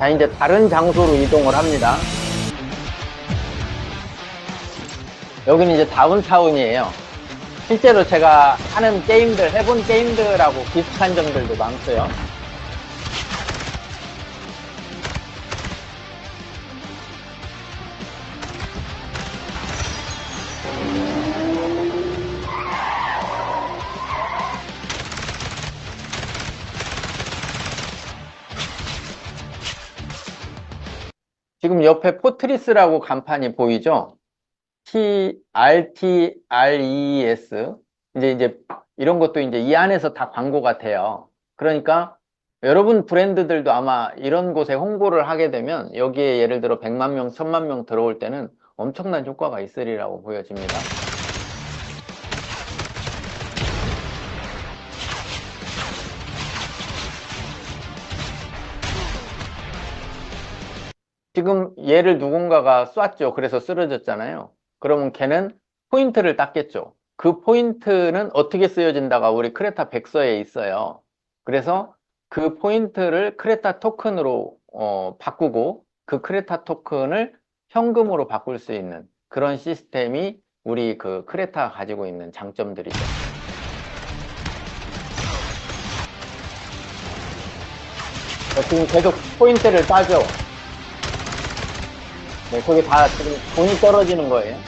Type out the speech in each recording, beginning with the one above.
자, 이제 다른 장소로 이동을 합니다. 여기는 이제 다운타운이에요. 실제로 제가 하는 게임들, 해본 게임들하고 비슷한 점들도 많고요. 지금 옆에 포트리스라고 간판이 보이죠? T, R, T, R, E, S. 이제, 이제, 이런 것도 이제 이 안에서 다 광고 같아요. 그러니까, 여러분 브랜드들도 아마 이런 곳에 홍보를 하게 되면, 여기에 예를 들어 100만 명, 1000만 명 들어올 때는 엄청난 효과가 있으리라고 보여집니다. 지금 얘를 누군가가 쐈죠. 그래서 쓰러졌잖아요. 그러면 걔는 포인트를 땄겠죠. 그 포인트는 어떻게 쓰여진다가 우리 크레타 백서에 있어요. 그래서 그 포인트를 크레타 토큰으로 어, 바꾸고 그 크레타 토큰을 현금으로 바꿀 수 있는 그런 시스템이 우리 그 크레타가 가지고 있는 장점들이죠. 자, 지금 계속 포인트를 따죠. 네, 그게 다 지금 돈이 떨어지는 거예요.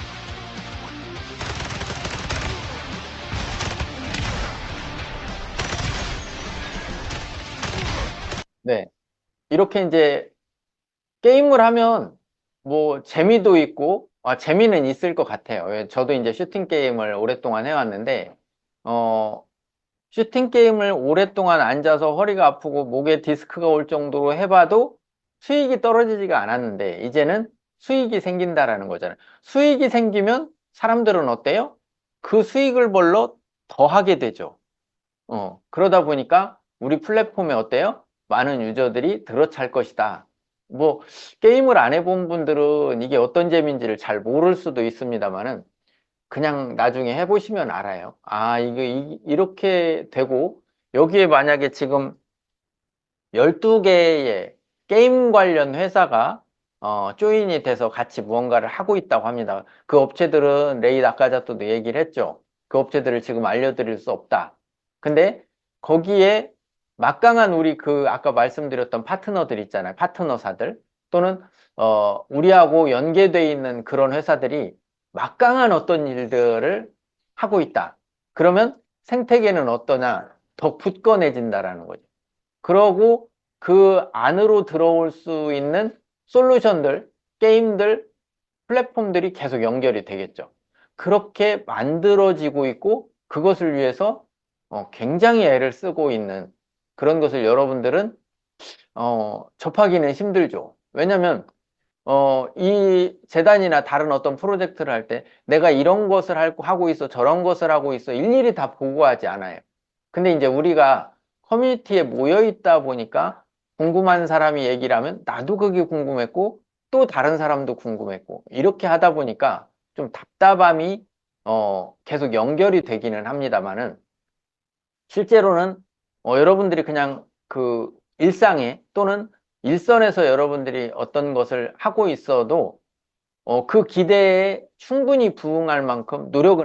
네. 이렇게 이제 게임을 하면 뭐 재미도 있고, 아, 재미는 있을 것 같아요. 왜 저도 이제 슈팅 게임을 오랫동안 해왔는데, 어, 슈팅 게임을 오랫동안 앉아서 허리가 아프고 목에 디스크가 올 정도로 해봐도 수익이 떨어지지가 않았는데, 이제는 수익이 생긴다라는 거잖아요. 수익이 생기면 사람들은 어때요? 그 수익을 벌러 더 하게 되죠. 어, 그러다 보니까 우리 플랫폼에 어때요? 많은 유저들이 들어찰 것이다. 뭐, 게임을 안 해본 분들은 이게 어떤 재미인지를 잘 모를 수도 있습니다만은, 그냥 나중에 해보시면 알아요. 아, 이게 이- 이렇게 되고, 여기에 만약에 지금 12개의 게임 관련 회사가 어, 조인이 돼서 같이 무언가를 하고 있다고 합니다. 그 업체들은 레이 나카자토도 얘기를 했죠. 그 업체들을 지금 알려드릴 수 없다. 근데 거기에 막강한 우리 그 아까 말씀드렸던 파트너들 있잖아요. 파트너사들 또는 어, 우리하고 연계돼 있는 그런 회사들이 막강한 어떤 일들을 하고 있다. 그러면 생태계는 어떠냐? 더 굳건해진다라는 거죠. 그러고 그 안으로 들어올 수 있는 솔루션들, 게임들, 플랫폼들이 계속 연결이 되겠죠. 그렇게 만들어지고 있고 그것을 위해서 어, 굉장히 애를 쓰고 있는 그런 것을 여러분들은 어, 접하기는 힘들죠. 왜냐하면 어, 이 재단이나 다른 어떤 프로젝트를 할 때 내가 이런 것을 할- 하고 있어 저런 것을 하고 있어 일일이 다 보고하지 않아요. 근데 이제 우리가 커뮤니티에 모여 있다 보니까 궁금한 사람이 얘기를 하면 나도 그게 궁금했고 또 다른 사람도 궁금했고 이렇게 하다 보니까 좀 답답함이 어, 계속 연결이 되기는 합니다만은 실제로는 어, 여러분들이 그냥 그 일상에 또는 일선에서 여러분들이 어떤 것을 하고 있어도 어, 그 기대에 충분히 부응할 만큼 노력은